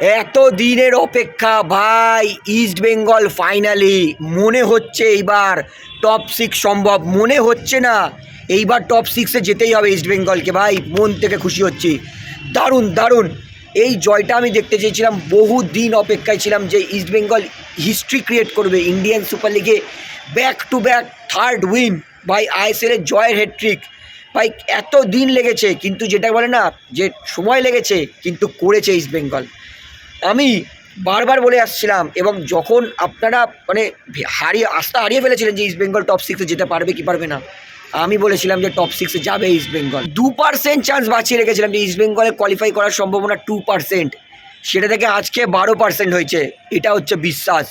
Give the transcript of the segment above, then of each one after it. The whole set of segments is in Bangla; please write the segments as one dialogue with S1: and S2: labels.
S1: এত দিনের অপেক্ষা ভাই ইস্ট বেঙ্গল ফাইনালি মনে হচ্ছে এইবার টপ সিক্স সম্ভব, মনে হচ্ছে না। এইবার টপ সিক্সে যেতেই হবে ইস্ট বেঙ্গলকে ভাই, মন থেকে খুশি হচ্ছি। দারুণ দারুণ। এই জয়টা আমি দেখতে চেয়েছিলাম বহু দিন অপেক্ষায় ছিলাম যে ইস্ট বেঙ্গল হিস্ট্রি ক্রিয়েট করবে ইন্ডিয়ান সুপার লিগে back to back third win ভাই আইএসএলের জয়ের হেডট্রিক ভাই এত দিন লেগেছে, কিন্তু যেটা বলে না, যে সময় লেগেছে, কিন্তু করেছে ইস্ট বেঙ্গল আমি বারবার বলে আসছিলাম এবং যখন আপনারা মানে হারিয়ে, আস্থা হারিয়ে ফেলেছিলেন যে ইস্ট বেঙ্গল টপ সিক্সে যেতে পারবে কি পারবে না, আমি বলেছিলাম যে টপ সিক্সে যাবে ইস্ট বেঙ্গল দু পার্সেন্ট চান্স বাঁচিয়ে রেখেছিলাম যে ইস্ট বেঙ্গলে কোয়ালিফাই করার সম্ভাবনা টু পার্সেন্ট সেটা থেকে আজকে বারো পার্সেন্ট হয়েছে, এটা হচ্ছে বিশ্বাস।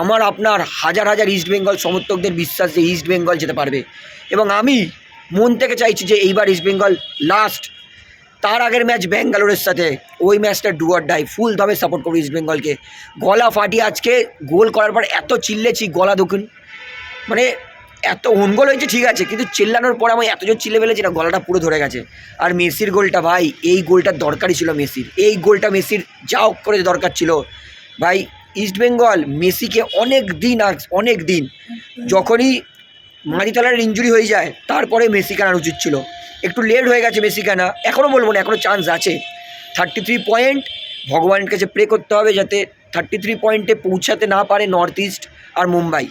S1: আমার, আপনার হাজার হাজার ইস্ট বেঙ্গল সমর্থকদের বিশ্বাস যে ইস্ট বেঙ্গল যেতে পারবে। এবং আমি মন থেকে চাইছি যে এইবার ইস্ট বেঙ্গল লাস্ট তার আগের ম্যাচ ব্যাঙ্গালোরের সাথে। ওই ম্যাচটা ডুয়ার ডাই ফুল দমে সাপোর্ট করব ইস্ট বেঙ্গলকে গলা ফাটিয়ে আজকে গোল করার পর এত চিল্লেছি, গলা দুকুন। মানে এত গোল হয়েছে, ঠিক আছে, কিন্তু চিল্লানোর পর আমি এত জোর চিল্লে ফেলেছি না, গলাটা পুরো ধরে গেছে। আর মেসির গোলটা ভাই, এই গোলটার দরকারই ছিল মেসির। এই গোলটা মেসির যা করে দরকার ছিল। ভাই ইস্ট বেঙ্গল মেসিকে অনেক দিন আগ অনেক দিন, যখনই মারিতলার ইঞ্জুরি হয়ে যায়, তারপরে মেসি কেনার উচিত ছিল। একটু লেট হয়ে গেছে মেসি কেনা এখনও বলব না এখনও চান্স আছে। থার্টি থ্রি পয়েন্ট ভগবানের কাছে প্রে করতে হবে যাতে থার্টি থ্রি পয়েন্টে পৌঁছাতে না পারে নর্থ ইস্ট আর মুম্বাই।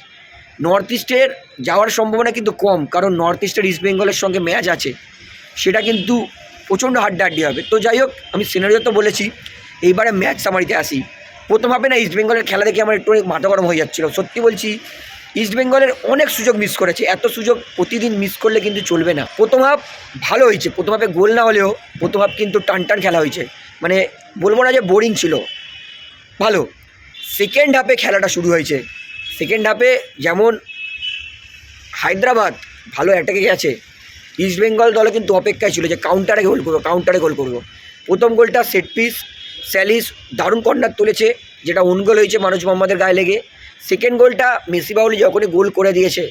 S1: নর্থ ইস্টের যাওয়ার সম্ভাবনা কিন্তু কম, কারণ নর্থ ইস্টের ইস্ট বেঙ্গলের সঙ্গে ম্যাচ আছে। সেটা কিন্তু প্রচণ্ড হাড্ডাহাড্ডি হবে। তো যাই হোক, আমি সিনারিও তো বলেছি, এইবারে ম্যাচ সামারিতে আসি প্রথম হবে না ইস্ট বেঙ্গলের খেলা দেখে আমার একটু মাথা গরম হয়ে যাচ্ছিল। সত্যি বলছি ইস্ট বেঙ্গলের অনেক সুযোগ মিস করেছে। এত সুযোগ প্রতিদিন মিস করলে কিন্তু চলবে না। প্রথম হাফ ভালো হয়েছে। প্রথম হাফে গোল না হলেও প্রথম হাফ কিন্তু টান টান খেলা হয়েছে। মানে বলব না যে বোরিং ছিল। ভালো। সেকেন্ড হাফে খেলাটা শুরু হয়েছে। সেকেন্ড হাফে যেমন হায়দ্রাবাদ ভালো অ্যাটাকে গেছে ইস্ট বেঙ্গল দলে কিন্তু অপেক্ষায় ছিল যে কাউন্টারে গোল করব কাউন্টারে গোল করব। প্রথম গোলটা সেট পিস স্যালিস দারুণ কর্নার তুলেছে, যেটা ওন গোল হয়েছে মানুষ মোহাম্মদের গায়ে লেগে। সেকেন্ড গোলটা মেসি বাউলি যখনই গোল করে দিয়েছে,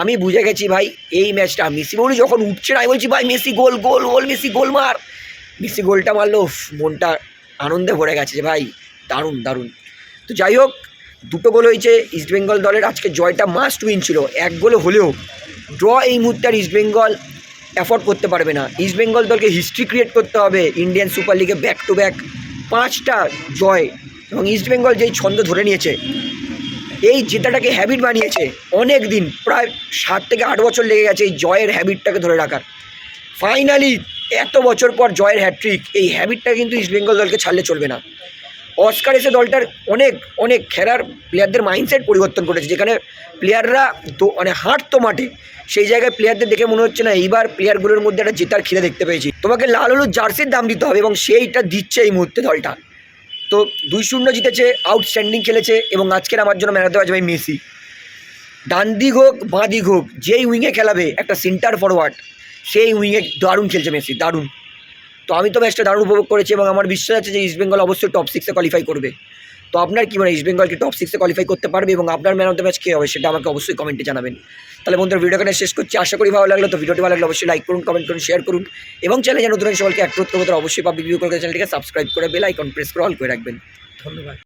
S1: আমি বুঝে গেছি ভাই, এই ম্যাচটা মেসি বাউলি যখন উঠছে না, আমি বলছি, ভাই, মেসি গোল গোল গোল, মেসি গোল মার। মেসি গোলটা মারলো মনটা আনন্দে ভরে গেছে ভাই, দারুণ দারুণ। তো যাই হোক, দুটো গোল হয়েছে ইস্টবেঙ্গল দলের, আজকে জয়টা মাস্ট উইন ছিল। এক গোলে হলেও ড্র এই মুহূর্তে আর ইস্টবেঙ্গল অ্যাফোর্ড করতে পারবে না। ইস্টবেঙ্গল দলকে হিস্ট্রি ক্রিয়েট করতে হবে ইন্ডিয়ান সুপার লিগে ব্যাক টু ব্যাক পাঁচটা জয়। এবং ইস্টবেঙ্গল যেই ছন্দ ধরে নিয়েছে এই জেতাটাকে হ্যাবিট বানিয়েছে অনেক দিন প্রায় সাত থেকে আট বছর লেগে গেছে এই জয়ের হ্যাবিটটাকে ধরে রাখার। ফাইনালি এত বছর পর জয়ের হ্যাট্রিক এই হ্যাবিটটা কিন্তু ইস্টবেঙ্গল দলকে ছাড়লে চলবে না। অস্কার এসে দলটার অনেক অনেক খেলার প্লেয়ারদের মাইন্ডসেট পরিবর্তন করেছে, যেখানে প্লেয়াররা তো মানে হাঁটতো মাঠে, সেই জায়গায় প্লেয়ারদের দেখে মনে হচ্ছে না, এইবার প্লেয়ারগুলোর মধ্যে একটা জেতার খিদে দেখতে পেয়েছি। তোমাকে লাল হলুদ জার্সির দাম দিতে হবে এবং সেইটা দিচ্ছে এই মুহূর্তে দলটা। তো দুই শূন্য জিতেছে আউটস্ট্যান্ডিং খেলেছে এবং আজকের আমার জন্য ম্যান অফ দ্য ম্যাচ ভাই মেসি। ডান দিক হোক, বাঁ দিক হোক, যেই উইংয়ে খেলাবে, একটা সেন্টার ফরওয়ার্ড সেই উইংয়ে দারুণ খেলছে মেসি, দারুণ। তো আমি তো ম্যাচটা দারুণ উপভোগ করেছি এবং আমার বিশ্বাস আছে যে ইস্টবেঙ্গল অবশ্যই টপ সিক্সে কোয়ালিফাই করবে। তো আপনার কি মানে ইস্ট বেঙ্গলকে টপ সিক্সে কোয়ালিফাই করতে পারবে এবং আপনার ম্যান অফ দ্য ম্যাচ কে হবে সেটা আমাকে অবশ্যই কমেন্টে জানাবেন। তাহলে বন্ধুরা ভিডিওখানে শেষ করছি। আশা করি ভালো লাগল। তো ভিডিওটি ভালো লাগলে অবশ্যই লাইক করুন কমেন্ট করুন শেয়ার করুন এবং চ্যানেলে নতুন সকলকে এক করতে অবশ্যই পাবলিক ভিউ করে চ্যানেলটিকে সাবস্ক্রাইব করে বেল আইকন প্রেস করে অল করে রাখবেন। ধন্যবাদ।